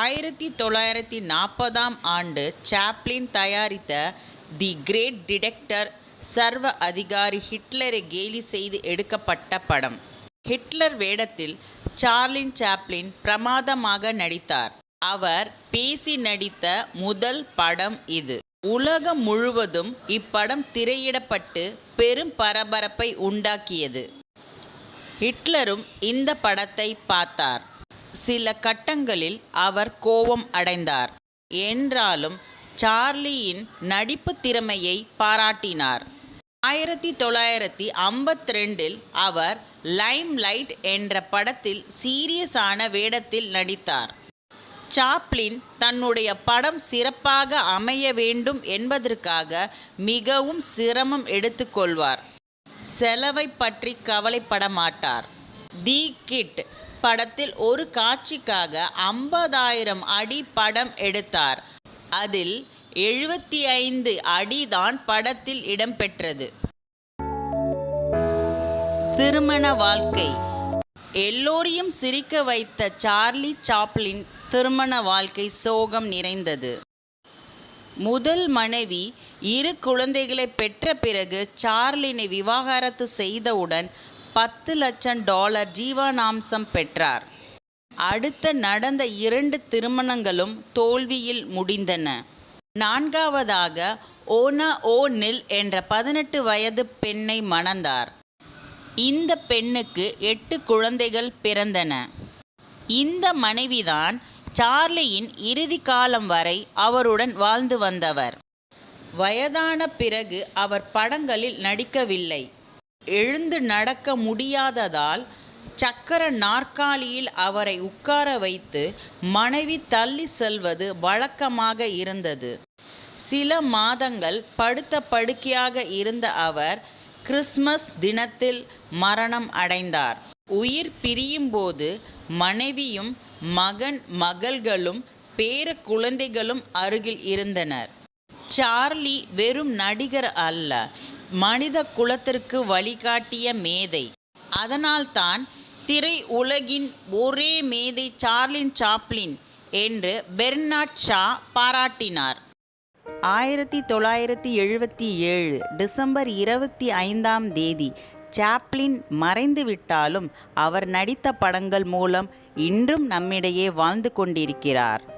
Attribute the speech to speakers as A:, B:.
A: ஆயிரத்தி தொள்ளாயிரத்தி நாற்பதாம் ஆண்டு சாப்ளின் தயாரித்த தி கிரேட் டிடெக்டர் சர்வ அதிகாரி ஹிட்லரை கேலி செய்து எடுக்கப்பட்ட படம். ஹிட்லர் வேடத்தில் சார்லின் சாப்ளின் பிரமாதமாக நடித்தார். அவர் பேசி நடித்த முதல் படம் இது. உலகம் முழுவதும் இப்படம் திரையிடப்பட்டு பெரும் பரபரப்பை உண்டாக்கியது. ஹிட்லரும் இந்த படத்தை பார்த்தார். சில கட்டங்களில் அவர் கோபம் அடைந்தார். என்றாலும் சார்லியின் நடிப்பு திறமையை பாராட்டினார். ஆயிரத்தி தொள்ளாயிரத்தி ஐம்பத்தி ரெண்டில் அவர் லைம் லைட் என்ற படத்தில் சீரியஸான வேடத்தில் நடித்தார். சாப்ளின் தன்னுடைய படம் சிறப்பாக அமைய வேண்டும் என்பதற்காக மிகவும் சிரமம் எடுத்துக்கொள்வார் செலவை பற்றி கவலைப்பட மாட்டார் தி கிட் படத்தில் ஒரு காட்சிக்காக ஐம்பதாயிரம் அடி படம் எடுத்தார். அதில் எழுபத்தி ஐந்து அடிதான் படத்தில் இடம்பெற்றது. திருமண வாழ்க்கை. எல்லோரையும் சிரிக்க வைத்த சார்லி சாப்ளின் திருமண வாழ்க்கை சோகம் நிறைந்தது. முதல் மனைவி இரு குழந்தைகளை பெற்ற பிறகு சார்லினை விவாகரத்து செய்தவுடன் பத்து லட்சம் டாலர் ஜீவனாம்சம் பெற்றார். அடுத்த நடந்த இரண்டு திருமணங்களும் தோல்வியில் முடிந்தன. நான்காவதாக ஓனா ஓ நில் என்ற பதினெட்டு வயது பெண்ணை மணந்தார். இந்த பெண்ணுக்கு எட்டு குழந்தைகள் பிறந்தன. இந்த மனைவிதான் சார்லியின் இறுதி காலம் வரை அவருடன் வாழ்ந்து வந்தவர். வயதான பிறகு அவர் படங்களில் நடிக்கவில்லை. எழுந்து நடக்க முடியாததால் சக்கர நாற்காலியில் அவரை உட்கார வைத்து மனைவி தள்ளி செல்வது வழக்கமாக இருந்தது. சில மாதங்கள் படுத்த படுக்கையாக இருந்த அவர் கிறிஸ்மஸ் தினத்தில் மரணம் அடைந்தார். உயிர் பிரியும்போது மனைவியும் மகன் மகள்களும் பேர குழந்தைகளும் அருகில் இருந்தனர். சார்லி வெறும் நடிகர் அல்ல மனித குலத்திற்கு வழிகாட்டிய மேதை. அதனால்தான் திரை உலகின் ஒரே மேதை சார்லின் சாப்ளின் என்று பெர்னாட் ஷா பாராட்டினார். ஆயிரத்தி தொள்ளாயிரத்தி எழுபத்தி ஏழு டிசம்பர் இருபத்தி ஐந்தாம் தேதி சாப்ளின் மறைந்துவிட்டாலும் அவர் நடித்த படங்கள் மூலம் இன்றும் நம்மிடையே வாழ்ந்து கொண்டிருக்கிறார்.